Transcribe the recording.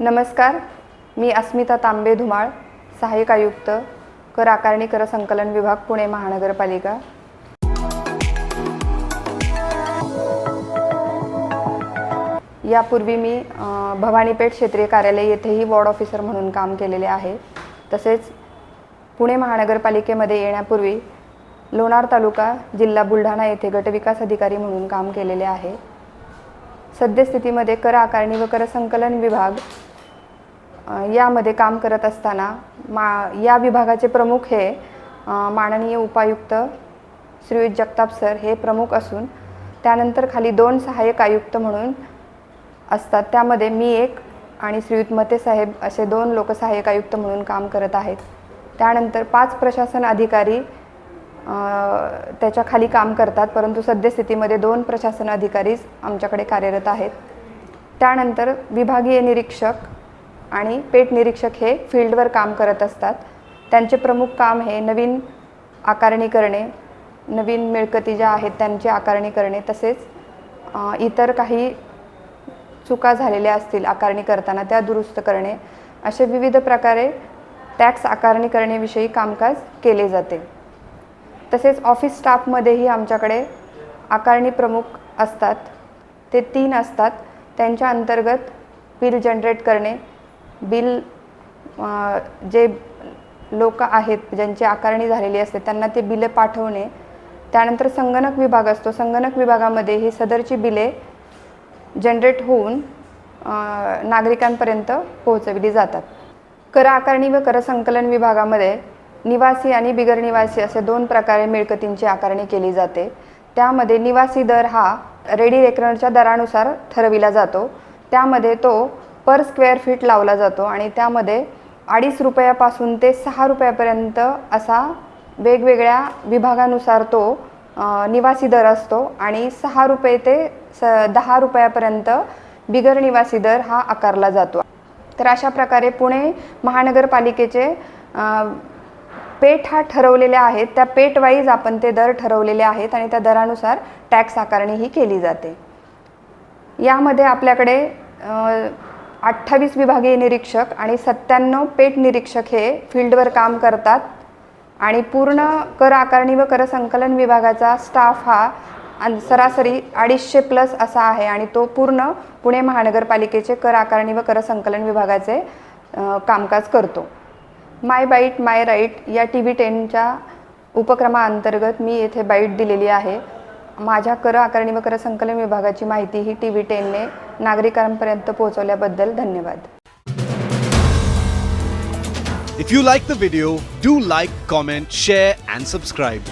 नमस्कार मी अस्मिता तांबे धुमाळ सहाय्यक आयुक्त कर आकारणी कर संकलन विभाग पुणे महानगरपालिका. यापूर्वी मी भवानीपेठ क्षेत्रीय कार्यालय येथेही वॉर्ड ऑफिसर म्हणून काम केलेले आहे. तसेच पुणे महानगरपालिकेमध्ये येण्यापूर्वी लोणार तालुका जिल्हा बुलढाणा येथे गटविकास अधिकारी म्हणून काम केलेले आहे. सद्यस्थितीमध्ये कर आकारणी व कर संकलन विभाग यामध्ये काम करत असताना मा या विभागाचे प्रमुख हे माननीय उपायुक्त श्रीयुत जगताप सर हे प्रमुख असून त्यानंतर खाली दोन सहाय्यक आयुक्त म्हणून असतात. त्यामध्ये मी एक आणि श्रीयुत मते साहेब असे दोन लोक सहाय्यक आयुक्त म्हणून काम करत आहेत. त्यानंतर पाच प्रशासन अधिकारी त्याच्याखाली त्याच्याखाली काम करतात परंतु सद्यस्थितीमध्ये दोन प्रशासन अधिकारीच आमच्याकडे कार्यरत आहेत. त्यानंतर विभागीय निरीक्षक आणि पेट निरीक्षक हे फील्डवर काम करत असतात. त्यांचे प्रमुख काम हे नवीन आकारणी करणे नवीन मिळकती ज्या आहेत त्यांची आकारणी करणे तसेच इतर काही चुका झालेल्या असतील आकारणी करताना त्या दुरुस्त करणे असे विविध प्रकारे टॅक्स आकारणी करण्याविषयी कामकाज केले जाते. तसेच ऑफिस स्टाफमध्येही आमच्याकडे आकारणी प्रमुख असतात. ते तीन असतात. त्यांच्या अंतर्गत बिल जनरेट करणे बिल जे लोक आहेत ज्यांची आकारणी झालेली असते त्यांना ते बिले पाठवणे. त्यानंतर संगणक विभाग असतो. संगणक विभागामध्ये ही सदरची बिले जनरेट होऊन नागरिकांपर्यंत पोहोचविली जातात. कर आकारणी व कर संकलन विभागामध्ये निवासी आणि बिगरनिवासी असे दोन प्रकारे मिळकतींची आकारणी केली जाते. त्यामध्ये निवासी दर हा रेडी रेकनरच्या दरानुसार ठरविला जातो. त्यामध्ये तो पर स्क्वेअर फीट लावला जातो आणि त्यामध्ये अडीच रुपयापासून ते सहा रुपयापर्यंत असा वेगवेगळ्या विभागानुसार तो निवासी दर असतो आणि सहा रुपये ते स दहा रुपयापर्यंत बिगर निवासी दर हा आकारला जातो. तर अशा प्रकारे पुणे महानगरपालिकेचे पेठ हा ठरवलेले आहेत. त्या पेठवाईज आपण ते दर ठरवलेले आहेत आणि त्या दरानुसार टॅक्स आकारणी ही केली जाते. यामध्ये आपल्याकडे अठ्ठावीस विभागीय निरीक्षक आणि सत्त्याण्णव पेट निरीक्षक हे फील्डवर काम करतात. आणि पूर्ण कर आकारणी व कर संकलन विभागाचा स्टाफ हा अन- सरासरी अडीचशे प्लस असा आहे आणि तो पूर्ण पुणे महानगरपालिकेचे कर आकारणी व कर संकलन विभागाचे कामकाज करतो. माय बाईट माय राईट या टी व्ही टेनच्या उपक्रमाअंतर्गत मी येथे बाईट दिलेली आहे. माझ्या कर आकारणी व कर संकलन विभागाची माहिती ही टी व्ही टेनने नागरिकांपर्यंत पोहोचवल्याबद्दल धन्यवाद. If you like the video do like comment share and subscribe